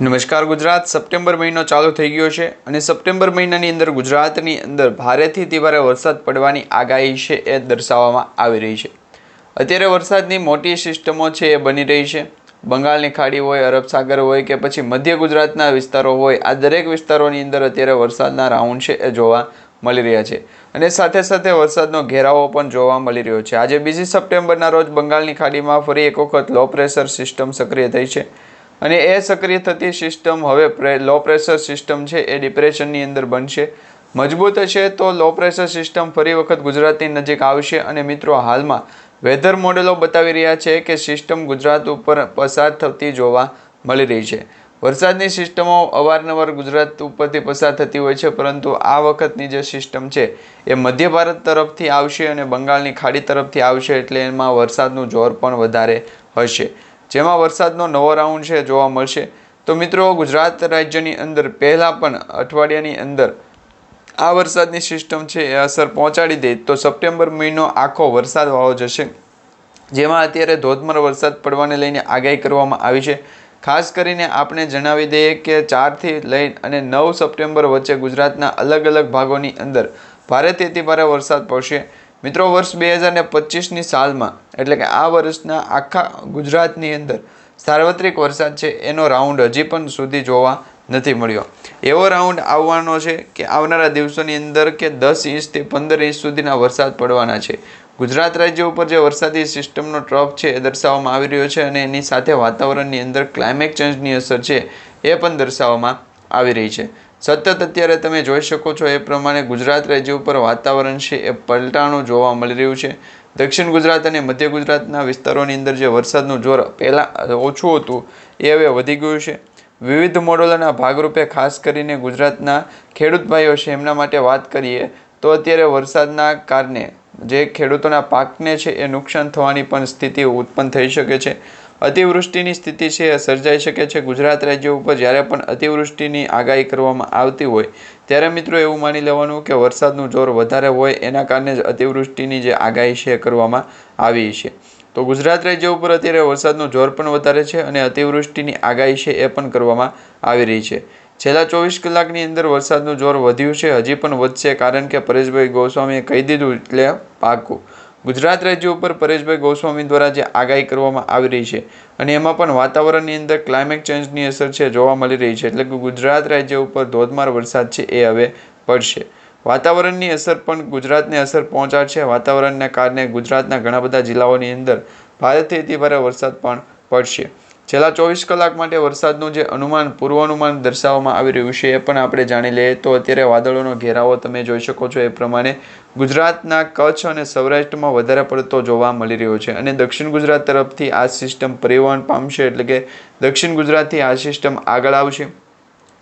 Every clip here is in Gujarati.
નમસ્કાર ગુજરાત. સપ્ટેમ્બર મહિનો ચાલુ થઈ ગયો છે અને સપ્ટેમ્બર મહિનાની અંદર ગુજરાતની અંદર ભારેથી તિવારે વરસાદ પડવાની આગાહી છે એ દર્શાવવામાં આવી રહી છે. અત્યારે વરસાદની મોટી સિસ્ટમો છે એ બની રહી છે. બંગાળની ખાડી હોય, અરબ સાગર હોય કે પછી મધ્ય ગુજરાતના વિસ્તારો હોય, આ દરેક વિસ્તારોની અંદર અત્યારે વરસાદના રાઉન્ડ છે એ જોવા મળી રહ્યા છે. અને સાથે સાથે વરસાદનો ઘેરાવો પણ જોવા મળી રહ્યો છે. આજે બીજી સપ્ટેમ્બરના રોજ બંગાળની ખાડીમાં ફરી એક વખત લો પ્રેશર સિસ્ટમ સક્રિય થઈ છે. અને એ સક્રિય થતી સિસ્ટમ હવે લો પ્રેશર સિસ્ટમ છે, એ ડિપ્રેશનની અંદર બનશે. મજબૂત છે તો લો પ્રેશર સિસ્ટમ ફરી વખત ગુજરાતની નજીક આવશે અને મિત્રો હાલમાં વેધર મોડેલો બતાવી રહ્યા છે કે સિસ્ટમ ગુજરાત ઉપર પસાર થતી જોવા મળી રહી છે. વરસાદની સિસ્ટમો અવારનવાર ગુજરાત ઉપરથી પસાર થતી હોય છે, પરંતુ આ વખતની જે સિસ્ટમ છે એ મધ્ય ભારત તરફથી આવશે અને બંગાળની ખાડી તરફથી આવશે એટલે એમાં વરસાદનું જોર પણ વધારે હશે. જેમાં વરસાદનો નવો રાઉન્ડ છે જોવા મળશે. તો મિત્રો, ગુજરાત રાજ્યની અંદર પહેલાં પણ અઠવાડિયાની અંદર આ વરસાદની સિસ્ટમ છે એ અસર પહોંચાડી દે તો સપ્ટેમ્બર મહિનો આખો વરસાદ વાવો જશે. જેમાં અત્યારે ધોધમાર વરસાદ પડવાને લઈને આગાહી કરવામાં આવી છે. ખાસ કરીને આપણે જણાવી દઈએ કે ચારથી લઈ અને નવ સપ્ટેમ્બર વચ્ચે ગુજરાતના અલગ અલગ ભાગોની અંદર ભારેથી ભારે વરસાદ પડશે. મિત્રો, વર્ષ બે હજાર ને પચીસની સાલમાં, એટલે કે આ વર્ષના આખા ગુજરાતની અંદર સાર્વત્રિક વરસાદ છે, એનો રાઉન્ડ હજી પણ સુધી જોવા નથી મળ્યો. એવો રાઉન્ડ આવવાનો છે કે આવનારા દિવસોની અંદર કે દસ ઇંચથી પંદર ઇંચ સુધીના વરસાદ પડવાના છે. ગુજરાત રાજ્ય ઉપર જે વરસાદી સિસ્ટમનો ટ્રફ છે, એ દર્શાવવામાં આવી રહ્યો છે અને એની સાથે વાતાવરણની અંદર ક્લાઇમેટ ચેન્જની અસર છે, એ પણ દર્શાવવામાં આવી રહી છે. સતત અત્યારે તમે જોઈ શકો છો એ પ્રમાણે ગુજરાત રાજ્ય ઉપર વાતાવરણ છે એ પલટાણું જોવા મળી રહ્યું છે. દક્ષિણ ગુજરાત અને મધ્ય ગુજરાતના વિસ્તારોની અંદર જે વરસાદનું જોર પહેલાં ઓછું હતું, એ હવે વધી ગયું છે. વિવિધ મોડલોના ભાગરૂપે ખાસ કરીને ગુજરાતના ખેડૂત ભાઈઓ છે, એમના માટે વાત કરીએ તો અત્યારે વરસાદના કારણે જે ખેડૂતોના પાકને છે એ નુકસાન થવાની પણ સ્થિતિ ઉત્પન્ન થઈ શકે છે. અતિવૃષ્ટિની સ્થિતિ છે, સર્જાઈ શકે છે. ગુજરાત રાજ્ય ઉપર જ્યારે પણ અતિવૃષ્ટિની આગાહી કરવામાં આવતી હોય, ત્યારે મિત્રો એવું માની લેવાનું કે વરસાદનું જોર વધારે હોય, એના કારણે જ અતિવૃષ્ટિની જે આગાહી છે કરવામાં આવી છે. તો ગુજરાત રાજ્ય ઉપર અત્યારે વરસાદનું જોર પણ વધારે છે અને અતિવૃષ્ટિની આગાહી છે એ પણ કરવામાં આવી રહી છે. છેલ્લા ચોવીસ કલાકની અંદર વરસાદનું જોર વધ્યું છે. હજી પણ વધશે કારણ કે પરેશભાઈ ગોસ્વામીએ કહી દીધું એટલે પાકું ગુજરાત રાજ્ય ઉપર પરેશભાઈ ગોસ્વામી દ્વારા જે આગાહી કરવામાં આવી રહી છે અને એમાં પણ વાતાવરણની અંદર ક્લાઇમેટ ચેન્જની અસર છે જોવા મળી રહી છે એટલે કે ગુજરાત રાજ્ય ઉપર ધોધમાર વરસાદ છે એ હવે પડશે. વાતાવરણની અસર પણ ગુજરાતને અસર પહોંચાડશે. વાતાવરણના કારણે ગુજરાતના ઘણા બધા જિલ્લાઓની અંદર ભારેથી અતિ ભારે વરસાદ પણ પડશે. છેલ્લા ચોવીસ કલાક માટે વરસાદનું જે અનુમાન, પૂર્વાનુમાન દર્શાવવામાં આવી રહ્યું છે એ પણ આપણે જાણી લઈએ તો અત્યારે વાદળોનો ઘેરાવો તમે જોઈ શકો છો એ પ્રમાણે ગુજરાતના કચ્છ અને સૌરાષ્ટ્રમાં વધારે પડતો જોવા મળી રહ્યો છે અને દક્ષિણ ગુજરાત તરફથી આ સિસ્ટમ પરિવહન પામશે એટલે કે દક્ષિણ ગુજરાતથી આ સિસ્ટમ આગળ આવશે.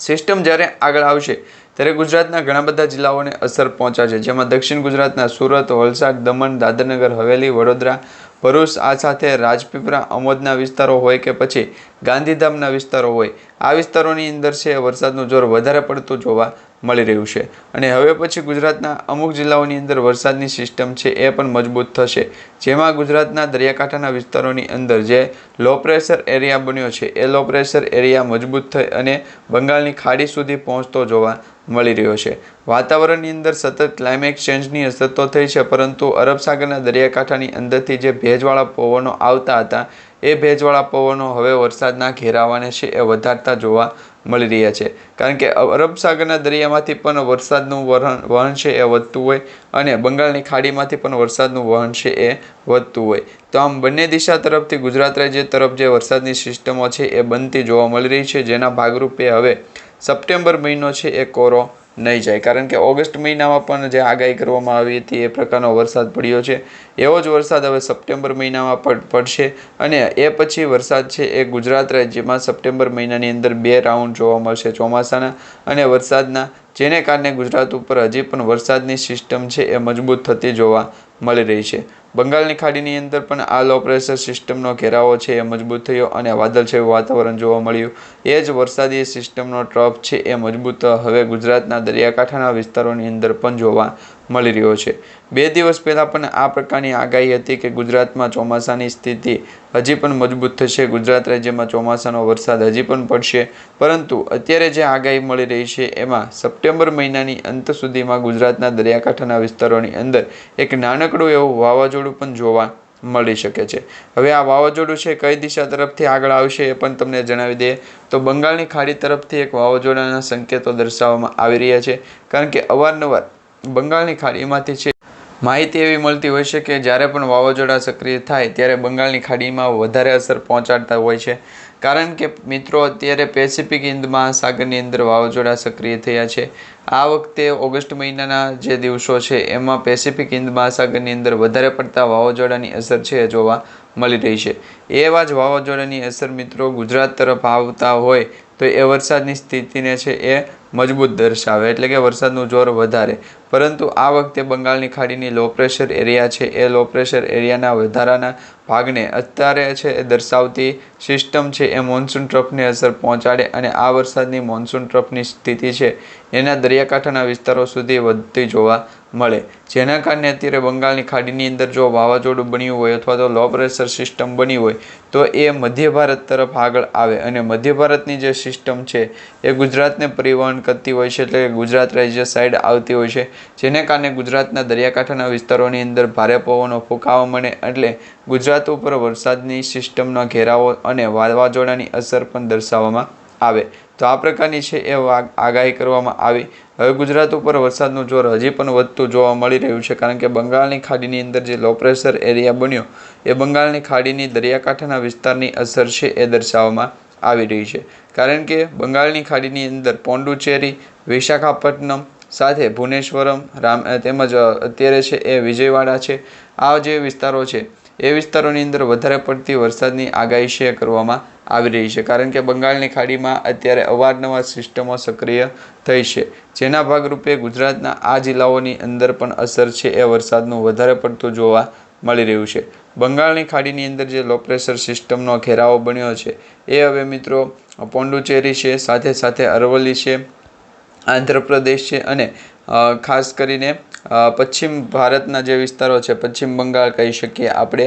સિસ્ટમ જ્યારે આગળ આવશે, ત્યારે ગુજરાતના ઘણા બધા જિલ્લાઓને અસર પહોંચાશે જેમાં દક્ષિણ ગુજરાતના સુરત, વલસાડ, દમણ, દાદરનગર, હવેલી, વડોદરા, ભરૂચ, આ સાથે રાજપીપળા, અમોદના વિસ્તારો હોય કે પછી ગાંધીધામના વિસ્તારો હોય, આ વિસ્તારોની અંદર છે વરસાદનું જોર વધારે પડતું જોવા મળી રહ્યું છે. અને હવે પછી ગુજરાતના અમુક જિલ્લાઓની અંદર વરસાદની સિસ્ટમ છે એ પણ મજબૂત થશે. જેમાં ગુજરાતના દરિયાકાંઠાના વિસ્તારોની અંદર જે લો પ્રેશર એરિયા બન્યો છે, એ લો પ્રેશર એરિયા મજબૂત થઈ અને બંગાળની ખાડી સુધી પહોંચતો જોવા મળી રહ્યો છે. વાતાવરણની અંદર સતત ક્લાઇમેટ ચેન્જની અસર તો થઈ છે, પરંતુ અરબ સાગરના દરિયાકાંઠાની અંદરથી જે ભેજવાળા પવનો આવતા હતા એ ભેજવાળા પવનો હવે વરસાદના ઘેરાવાને છે એ વધારતા જોવા મળી રહ્યા છે. કારણ કે અરબ સાગરના દરિયામાંથી પણ વરસાદનું વહન વહન છે એ વધતું હોય અને બંગાળની ખાડીમાંથી પણ વરસાદનું વહન છે એ વધતું હોય. તો આમ બંને દિશા તરફથી ગુજરાત રાજ્ય તરફ જે વરસાદની સિસ્ટમો છે એ બનતી જોવા મળી રહી છે, જેના ભાગરૂપે હવે સપ્ટેમ્બર મહિનો છે એ કોરો નહીં જાય. કારણ કે ઓગસ્ટ મહિનામાં પણ જે આગાહી કરવામાં આવી હતી, એ પ્રકારનો વરસાદ પડ્યો છે. એવો જ વરસાદ હવે સપ્ટેમ્બર મહિનામાં પડ, પડશે અને એ પછી વરસાદ છે એ ગુજરાત રાજ્યમાં સપ્ટેમ્બર મહિનાની અંદર બે રાઉન્ડ જોવા મળશે ચોમાસાના અને વરસાદના. જેને કારણે ગુજરાત ઉપર હજી પણ વરસાદની સિસ્ટમ છે એ મજબૂત થતી જોવા મળી રહી છે. બંગાળની ખાડીની અંદર પણ આ લો પ્રેશર સિસ્ટમનો ઘેરાવો છે, એ મજબૂત થયો અને વાદળછાયું વાતાવરણ જોવા મળ્યું. એ જ વરસાદી સિસ્ટમનો ટ્રફ છે, એ મજબૂત. હવે ગુજરાતના દરિયાકાંઠાના વિસ્તારોની અંદર પણ જોવા મળી રહ્યો છે. બે દિવસ પહેલાં પણ આ પ્રકારની આગાહી હતી કે ગુજરાતમાં ચોમાસાની સ્થિતિ હજી પણ મજબૂત થશે. ગુજરાત રાજ્યમાં ચોમાસાનો વરસાદ હજી પણ પડશે. પરંતુ અત્યારે જે આગાહી મળી રહી છે એમાં સપ્ટેમ્બર મહિનાની અંત સુધીમાં ગુજરાતના દરિયાકાંઠાના વિસ્તારોની અંદર એક નાનકડું એવું વાવાઝોડું પણ જોવા મળી શકે છે. હવે આ વાવાઝોડું છે કઈ દિશા તરફથી આગળ આવશે એ પણ તમને જણાવી દઈએ. તો બંગાળની ખાડી તરફથી એક વાવાઝોડાના સંકેતો દર્શાવવામાં આવી રહ્યા છે. કારણ કે અવારનવાર બંગાળની ખાડીમાંથી છે. માહિતી એવી મળતી હોય છે કે જ્યારે પણ વાવાઝોડા સક્રિય થાય ત્યારે બંગાળની ખાડીમાં વધારે અસર પહોંચાડતા હોય છે. કારણ કે મિત્રો, અત્યારે પેસિફિક હિન્દ મહાસાગરની અંદર વાવાઝોડા સક્રિય થયા છે. આ વખતે ઓગસ્ટ મહિનાના જે દિવસો છે, એમાં પેસિફિક હિન્દ મહાસાગરની અંદર વધારે પડતા વાવાઝોડાની અસર છે જોવા મળી રહી છે. એવા જ વાવાઝોડાની અસર મિત્રો ગુજરાત તરફ આવતા હોય તો એ વરસાદની સ્થિતિને છે એ મજબૂત દર્શાવે, એટલે કે વરસાદનું જોર વધારે. પરંતુ આ વખતે બંગાળની ખાડીની લો પ્રેશર એરિયા છે. એ લો પ્રેશર એરિયાના વધારાના ભાગને અત્યારે છે એ દર્શાવતી સિસ્ટમ છે. એ મોન્સૂન ટ્રફને અસર પહોંચાડે અને આ વરસાદની મોન્સૂન ટ્રફની સ્થિતિ છે. એના દરિયાકાંઠાના વિસ્તારો સુધી વધતી જોવા મળે. જેના કારણે અત્યારે બંગાળની ખાડીની અંદર જો વાવાઝોડું બન્યું હોય અથવા તો લો પ્રેશર સિસ્ટમ બની હોય, તો એ મધ્ય ભારત તરફ આગળ આવે. અને મધ્ય ભારતની જે સિસ્ટમ છે, એ ગુજરાતને પરિવહન કરતી હોય છે એટલે ગુજરાત રાજ્ય સાઈડ આવતી હોય છે. જેને કારણે ગુજરાતના દરિયાકાંઠાના વિસ્તારોની અંદર ભારે પવનો ફૂંકાવા મળે એટલે ગુજરાત ઉપર વરસાદની સિસ્ટમનો ઘેરાવો અને વાવાઝોડાની અસર પણ દર્શાવવામાં આવે. તો આ પ્રકારની છે એ આગાહી કરવામાં આવી. હવે ગુજરાત ઉપર વરસાદનું જોર હજી પણ વધતું જોવા મળી રહ્યું છે, કારણ કે બંગાળની ખાડીની અંદર જે લો પ્રેશર એરિયા બન્યો, એ બંગાળની ખાડીની દરિયાકાંઠાના વિસ્તારની અસર છે એ દર્શાવવામાં આવી રહી છે. કારણ કે બંગાળની ખાડીની અંદર પોંડુચેરી વિશાખાપટ્ટનમ સાથે ભુવનેશ્વરમ, રામ તેમજ અત્યારે છે એ વિજયવાડા છે. આ જે વિસ્તારો છે એ વિસ્તારોની અંદર વધારે પડતી વરસાદની આગાહી છે કરવામાં આવી રહી છે. કારણ કે બંગાળની ખાડીમાં અત્યારે અવારનવાર સિસ્ટમો સક્રિય થઈ છે. જેના ભાગરૂપે ગુજરાતના આ જિલ્લાઓની અંદર પણ અસર છે એ વરસાદનું વધારે પડતું જોવા મળી રહ્યું છે. બંગાળની ખાડીની અંદર જે લો પ્રેશર સિસ્ટમનો ઘેરાવો બન્યો છે, એ હવે મિત્રો પોંડુચેરી છે, સાથે સાથે અરવલ્લી છે, આંધ્રપ્રદેશ છે અને ખાસ કરીને પશ્ચિમ ભારતના જે વિસ્તારો છે, પશ્ચિમ બંગાળ કહી શકીએ આપણે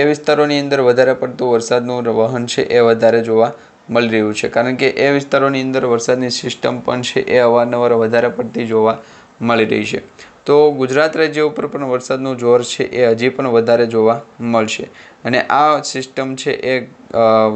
એ વિસ્તારોની અંદર વધારે પડતું વરસાદનું વહન છે એ વધારે જોવા મળી રહ્યું છે. કારણ કે એ વિસ્તારોની અંદર વરસાદની સિસ્ટમ પણ છે એ અવારનવાર વધારે પડતી જોવા મળી રહી છે. તો ગુજરાત રાજ્ય ઉપર પણ વરસાદનું જોર છે એ હજી પણ વધારે જોવા મળશે. અને આ સિસ્ટમ છે એ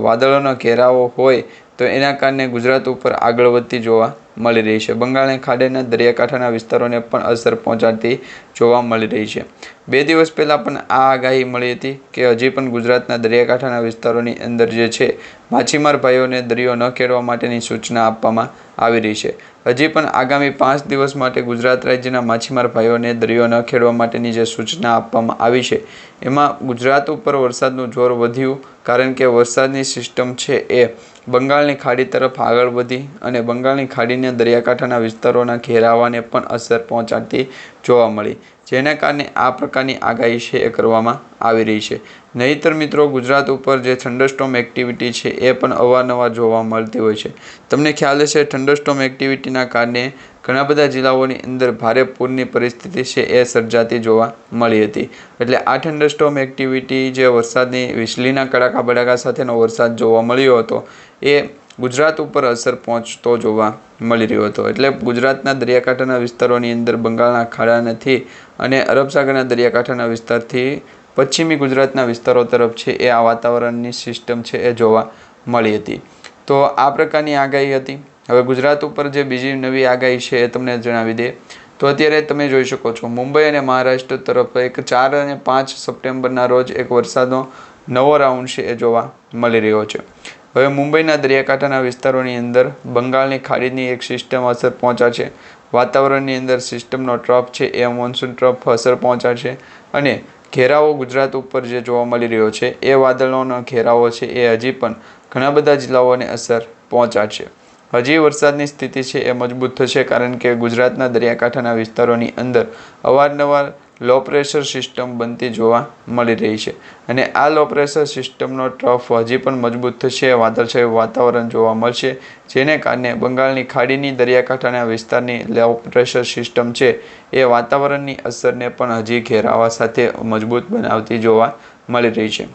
વાદળોનો ઘેરાવો હોય તો એના કારણે ગુજરાત ઉપર આગળ વધતી જોવા મળી રહી છે. બંગાળની ખાડીના દરિયાકાંઠાના વિસ્તારોને પણ અસર પહોંચાડતી જોવા મળી રહી છે. બે દિવસ પહેલાં પણ આ આગાહી મળી હતી કે હજી પણ ગુજરાતના દરિયાકાંઠાના વિસ્તારોની અંદર જે છે, માછીમાર ભાઈઓને દરિયો ન ખેડવા માટેની સૂચના આપવામાં આવી રહી છે. હજી પણ આગામી પાંચ દિવસ માટે ગુજરાત રાજ્યના માછીમાર ભાઈઓને દરિયો ન ખેડવા માટેની જે સૂચના આપવામાં આવી છે, એમાં ગુજરાત ઉપર વરસાદનું જોર વધ્યું કારણ કે વરસાદની સિસ્ટમ છે એ બંગાળની ખાડી તરફ આગળ વધી અને બંગાળની ખાડીને દરિયાકાંઠાના વિસ્તારોના ઘેરાવાને પણ અસર પહોંચાડતી જોવા મળી. જેના કારણે આ પ્રકારની આગાહી છે એ કરવામાં આવી રહી છે. નહીતર મિત્રો, ગુજરાત ઉપર જે થંડરસ્ટોમ એક્ટિવિટી છે એ પણ અવારનવાર જોવા મળતી હોય છે. તમને ખ્યાલ હશે, થંડરસ્ટોમ એક્ટિવિટીના કારણે ઘણા બધા જિલ્લાઓની અંદર ભારે પૂરની પરિસ્થિતિ છે એ સર્જાતી જોવા મળી હતી. એટલે આ થંડરસ્ટોમ એક્ટિવિટી જે વરસાદની, વીજળીના કડાકા બડાકા સાથેનો વરસાદ જોવા મળ્યો હતો, એ ગુજરાત ઉપર અસર પહોંચતો જોવા મળી રહ્યો હતો. એટલે ગુજરાતના દરિયાકાંઠાના વિસ્તારોની અંદર બંગાળના ખાડાથી અને અરબ સાગરના દરિયાકાંઠાના વિસ્તારથી પશ્ચિમી ગુજરાતના વિસ્તારો તરફ છે એ આ વાતાવરણની સિસ્ટમ છે એ જોવા મળી હતી. તો આ પ્રકારની આગાહી હતી. હવે ગુજરાત ઉપર જે બીજી નવી આગાહી છે એ તમને જણાવી દે. તો અત્યારે તમે જોઈ શકો છો, મુંબઈ અને મહારાષ્ટ્ર તરફ એક ચાર અને પાંચ સપ્ટેમ્બરના રોજ એક વરસાદનો નવો રાઉન્ડ છે એ જોવા મળી રહ્યો છે. હવે મુંબઈના દરિયાકાંઠાના વિસ્તારોની અંદર બંગાળની ખાડીની એક સિસ્ટમ અસર પહોંચાડશે વાતાવરણની અંદર સિસ્ટમનો ટ્રફ છે, એ મોન્સૂન ટ્રફ અસર પહોંચાડશે અને ઘેરાવો ગુજરાત ઉપર જે જોવા મળી રહ્યો છે, એ વાદળોનો ઘેરાવો છે, એ હજી પણ ઘણા બધા જિલ્લાઓને અસર પહોંચાડશે હજી વરસાદની સ્થિતિ છે, એ મજબૂત થશે કારણ કે ગુજરાતના દરિયાકાંઠાના વિસ્તારોની અંદર અવારનવાર લો પ્રેશર સિસ્ટમ બનતી જોવા મળી રહી છે. અને આ લો પ્રેશર સિસ્ટમનો ટ્રફ હજી પણ મજબૂત થશે, વાદળછાયું વાતાવરણ જોવા મળશે, જેને કારણે બંગાળની ખાડીની દરિયાકાંઠાના વિસ્તારની લો પ્રેશર સિસ્ટમ છે એ વાતાવરણની અસરને પણ હજી ઘેરાવા સાથે મજબૂત બનાવતી જોવા મળી રહી છે.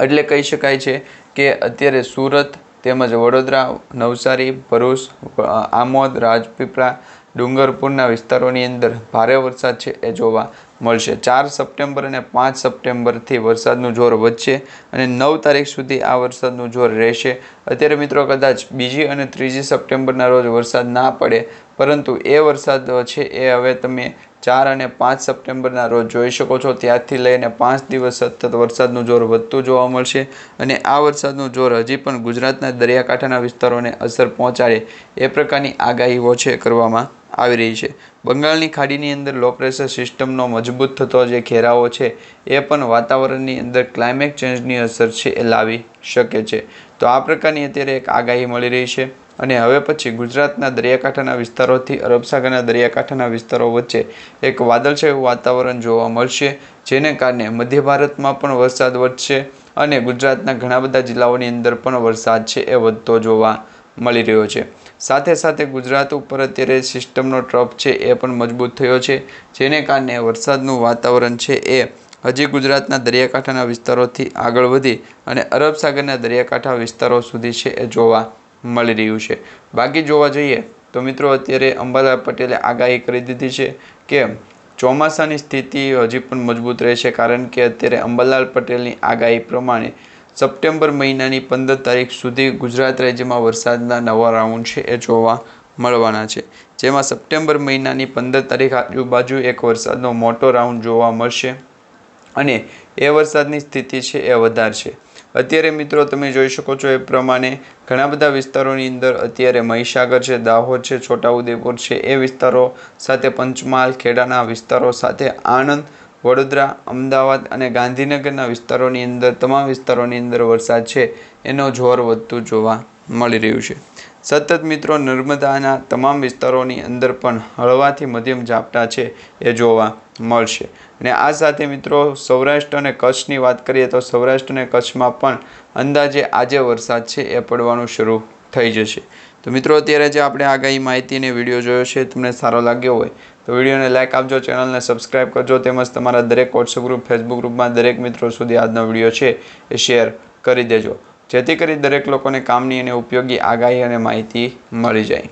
એટલે કહી શકાય છે કે અત્યારે સુરત તેમજ વડોદરા, નવસારી, ભરૂચ આમોદ, રાજપીપળા ડુંગરપુરના વિસ્તારોની અંદર ભારે વરસાદ છે એ જોવા મળશે. ચાર સપ્ટેમ્બર અને પાંચ સપ્ટેમ્બરથી વરસાદનું જોર વધશે અને નવ તારીખ સુધી આ વરસાદનું જોર રહેશે. અત્યારે મિત્રો કદાચ બીજી અને ત્રીજી સપ્ટેમ્બરના રોજ વરસાદ ના પડે, પરંતુ એ વરસાદ છે એ હવે તમે ચાર અને પાંચ સપ્ટેમ્બરના રોજ જોઈ શકો છો. ત્યારથી લઈને પાંચ દિવસ સતત વરસાદનું જોર વધતું જોવા મળશે અને આ વરસાદનું જોર હજી પણ ગુજરાતના દરિયાકાંઠાના વિસ્તારોને અસર પહોંચાડે એ પ્રકારની આગાહીઓ છે કરવામાં આવી રહી છે. બંગાળની ખાડીની અંદર લો પ્રેશર સિસ્ટમનો મજબૂત થતો જે ઘેરાવો છે એ પણ વાતાવરણની અંદર ક્લાઇમેટ ચેન્જની અસર છે એ લાવી શકે છે. તો આ પ્રકારની અત્યારે એક આગાહી મળી રહી છે. અને હવે પછી ગુજરાતના દરિયાકાંઠાના વિસ્તારોથી અરબસાગરના દરિયાકાંઠાના વિસ્તારો વચ્ચે એક વાદળછાયું વાતાવરણ જોવા મળશે, જેને કારણે મધ્ય ભારતમાં પણ વરસાદ વધશે અને ગુજરાતના ઘણા બધા જિલ્લાઓની અંદર પણ વરસાદ છે એ વધતો જોવા મળી રહ્યો છે. સાથે સાથે ગુજરાત ઉપર અત્યારે સિસ્ટમનો ટ્રફ છે એ પણ મજબૂત થયો છે, જેને કારણે વરસાદનું વાતાવરણ છે એ હજી ગુજરાતના દરિયાકાંઠાના વિસ્તારોથી આગળ વધી અને અરબ સાગરના દરિયાકાંઠા વિસ્તારો સુધી છે એ જોવા મળી રહ્યું છે. બાકી જોવા જઈએ તો મિત્રો અત્યારે અંબાલાલ પટેલે આગાહી કરી દીધી છે કે ચોમાસાની સ્થિતિ હજી પણ મજબૂત રહેશે કારણ કે અત્યારે અંબાલાલ પટેલની આગાહી પ્રમાણે સપ્ટેમ્બર મહિનાની પંદર તારીખ સુધી ગુજરાત રાજ્યમાં વરસાદના નવા રાઉન્ડ છે એ જોવા મળવાના છે. જેમાં સપ્ટેમ્બર મહિનાની પંદર તારીખ આજુબાજુ એક વરસાદનો મોટો રાઉન્ડ જોવા મળશે અને એ વરસાદની સ્થિતિ છે એ વધારશે અત્યારે મિત્રો તમે જોઈ શકો છો એ પ્રમાણે ઘણા બધા વિસ્તારોની અંદર અત્યારે મહીસાગર છે, દાહોદ છે, છોટાઉદેપુર છે, એ વિસ્તારો સાથે પંચમહાલ, ખેડાના વિસ્તારો સાથે આણંદ, વડોદરા, અમદાવાદ અને ગાંધીનગરના વિસ્તારોની અંદર, તમામ વિસ્તારોની અંદર વરસાદ છે, એનો જોર વધતું જોવા મળી રહ્યું છે. સતત મિત્રો નર્મદાના તમામ વિસ્તારોની અંદર પણ હળવાથી મધ્યમ ઝાપટા છે એ જોવા મળશે. અને આ સાથે મિત્રો સૌરાષ્ટ્ર અને કચ્છની વાત કરીએ તો સૌરાષ્ટ્ર અને કચ્છમાં પણ અંદાજે આજે વરસાદ છે એ પડવાનું શરૂ થઈ જશે. તો મિત્રો અત્યારે જે આપણે આગાહી માહિતીને વીડિયો જોયો છે તમને સારો લાગ્યો હોય તો વિડીયોને લાઇક આપજો, ચેનલને સબસ્ક્રાઇબ કરજો તેમજ તમારા દરેક વોટ્સઅપ ગ્રુપ ફેસબુક ગ્રુપમાં દરેક મિત્રો સુધી આજનો વીડિયો છે એ શેર કરી દેજો. જેથી કરી દરેક લોકોને કામની અને ઉપયોગી આગાહી અને માહિતી મળી જાય.